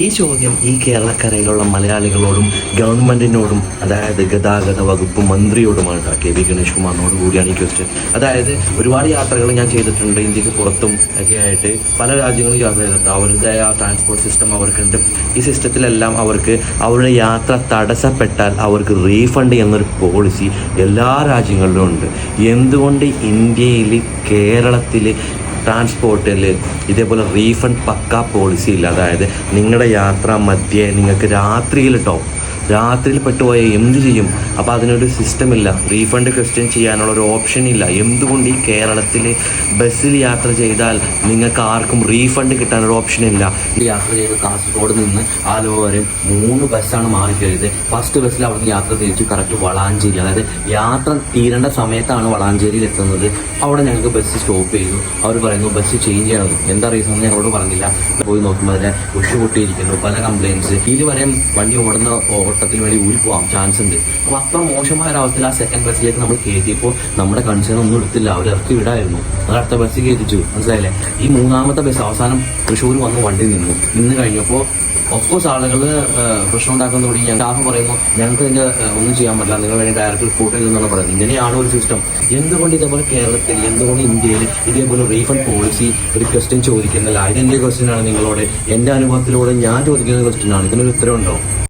ഈ ചോദ്യം ഈ കേരളക്കരയിലുള്ള മലയാളികളോടും ഗവൺമെന്റിനോടും അതായത് ഗതാഗത വകുപ്പ് മന്ത്രിയോടുമാണ് കെ വി ഗണേഷ് കുമാറിനോട് കൂടിയാണ് ഈ ക്വസ്റ്റ്യൻ അതായത് ഒരുപാട് യാത്രകൾ ഞാൻ ചെയ്തിട്ടുണ്ട് ഇന്ത്യയ്ക്ക് പുറത്തും ഒക്കെ ആയിട്ട്. പല രാജ്യങ്ങളും യാത്ര ചെയ്തിട്ടുണ്ട്. അവരുടേതായ ട്രാൻസ്പോർട്ട് സിസ്റ്റം അവർക്കുണ്ട്. ഈ സിസ്റ്റത്തിലെല്ലാം അവർക്ക് അവരുടെ യാത്ര തടസ്സപ്പെട്ടാൽ അവർക്ക് റീഫണ്ട് എന്നൊരു പോളിസി എല്ലാ രാജ്യങ്ങളിലും ഉണ്ട്. എന്തുകൊണ്ട് ഇന്ത്യയിൽ കേരളത്തിൽ ട്രാൻസ്പോർട്ടിൽ ഇതേപോലെ റീഫണ്ട് പക്ക പോളിസി ഇല്ല. അതായത് നിങ്ങളുടെ യാത്ര മധ്യേ നിങ്ങൾക്ക് രാത്രിയിൽ കേട്ടോ രാത്രിയിൽ പെട്ടുപോയ എന്ത് ചെയ്യും? അപ്പോൾ അതിനൊരു സിസ്റ്റം ഇല്ല. റീഫണ്ട് ക്വസ്റ്റ്യൻ ചെയ്യാനുള്ള ഒരു ഓപ്ഷൻ ഇല്ല. എന്തുകൊണ്ട് ഈ കേരളത്തിൽ ബസ്സിൽ യാത്ര ചെയ്താൽ നിങ്ങൾക്ക് ആർക്കും റീഫണ്ട് കിട്ടാനൊരു ഓപ്ഷൻ ഇല്ല? യാത്ര ചെയ്ത് കാസർഗോഡ് നിന്ന് ആലുവ വരെ മൂന്ന് ബസ്സാണ് മാറിക്കഴിയത് ഫസ്റ്റ് ബസ്സിൽ അവിടുന്ന് യാത്ര തിരിച്ച് കറക്റ്റ് വളാഞ്ചേരി അതായത് യാത്ര തീരേണ്ട സമയത്താണ് വളാഞ്ചേരിയിൽ എത്തുന്നത്. അവിടെ ഞങ്ങൾക്ക് ബസ് സ്റ്റോപ്പ് ചെയ്തു. അവർ പറയുന്നു ബസ് ചേഞ്ച് ചെയ്യണം എന്താ റീസൺ എന്ന് ഞങ്ങളോട് പറഞ്ഞില്ല. പോയി നോക്കുമ്പോൾ അതിനെ ഉഷ് പല കംപ്ലയിൻസ് ഇതുവരെ വണ്ടി ഓടുന്ന ഓട്ടത്തിന് വേണ്ടി ഊരി പോകാം ചാൻസ് ഉണ്ട്. അപ്പോൾ അത്ര മോശമായ ഒരവസ്ഥയിൽ ആ സെക്കൻഡ് ബസ്സിലേക്ക് നമ്മൾ കയറ്റിയപ്പോൾ നമ്മുടെ കൺസേൺ ഒന്നും എടുത്തില്ല. അവർ ഇറക്കി വിടായിരുന്നു. അത് അടുത്ത ബസ് കയറ്റിച്ചു മനസ്സിലായില്ലേ? ഈ മൂന്നാമത്തെ ബസ് അവസാനം തൃശ്ശൂർ വന്ന് വണ്ടി നിന്നു. നിന്ന് കഴിഞ്ഞപ്പോൾ ഓഫ്കോഴ്സ് ആളുകൾ പ്രശ്നം ഉണ്ടാക്കുന്ന തുടങ്ങി. സ്റ്റാഫ് പറയുന്നു ഞങ്ങൾക്ക് ഇതിന്റെ ഒന്നും ചെയ്യാൻ പറ്റില്ല. നിങ്ങൾ വേണ്ടി ഡയറക്റ്റ് റിപ്പോർട്ട് ചെയ്തെന്നാണ് പറയുന്നത്. ഇങ്ങനെയാണ് ഒരു സിസ്റ്റം എന്തുകൊണ്ട് ഇതേപോലെ കേരളത്തിൽ എന്തുകൊണ്ട് ഇന്ത്യയിൽ ഇതേപോലെ റീഫണ്ട് പോളിസി ഒരു ക്വസ്റ്റ്യൻ ചോദിക്കുന്നില്ല? ഇതെന്റെ ക്വസ്റ്റ്യൻ ആണ് നിങ്ങളോട്? എന്റെ അനുഭവത്തിലൂടെ ഞാൻ ചോദിക്കുന്ന ക്വസ്റ്റ്യൻ ആണ്. ഇതിനൊരു ഉത്തരവുണ്ടോ?